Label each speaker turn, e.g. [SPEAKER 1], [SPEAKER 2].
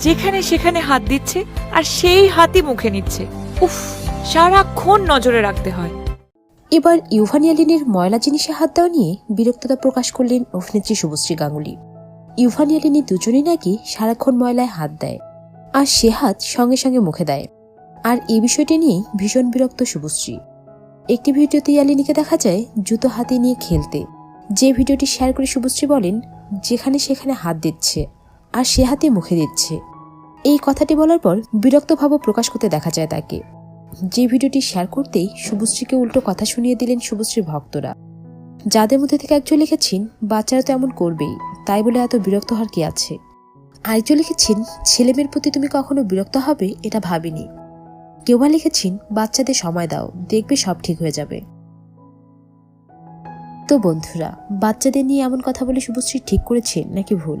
[SPEAKER 1] যেখানে সেখানে হাত দিচ্ছে আর সেই হাতই মুখে নিচ্ছে। উফ, সারাক্ষণ নজরে রাখতে হয়।
[SPEAKER 2] এবার ইউভানিয়ালিনের ময়লা জিনিসে হাত দেওয়া নিয়ে বিরক্ততা প্রকাশ করলেন অভিনেত্রী শুভশ্রী গাঙ্গুলি। ইউভানিয়ালিনী দুজনেই নাকি সারাক্ষণ ময়লায় হাত দেয় আর সে হাত সঙ্গে সঙ্গে মুখে দেয়। আর এই বিষয়টি নিয়েই ভীষণ বিরক্ত শুভশ্রী। একটি ভিডিওতে ইয়ালিনীকে দেখা যায় জুতো হাতে নিয়ে খেলতে। যে ভিডিওটি শেয়ার করে শুভশ্রী বলেন, যেখানে সেখানে হাত দিচ্ছে। আর সে হাতে মুখে দিচ্ছে। এই কথাটি বলার পর বিরক্ত ভাবও প্রকাশ করতে দেখা যায় তাকে। যে ভিডিওটি শেয়ার করতেই শুভশ্রীকে উল্টো কথা শুনিয়ে দিলেন শুভশ্রীর ভক্তরা। যাদের মধ্যে থেকে একজন লিখেছেন, বাচ্চারা তো এমন করবেই, তাই বলে এত বিরক্ত হওয়ার কি আছে? আরেকজন লিখেছেন ছেলেমেয়ের প্রতি তুমি কখনো বিরক্ত হবে? এটা ভাবিনি। কেউ বা লিখেছেন, বাচ্চাদের সময় দাও, দেখবে সব ঠিক হয়ে যাবে। তো বন্ধুরা, বাচ্চাদের নিয়ে এমন কথা বলে শুভশ্রী ঠিক করেছেন নাকি ভুল?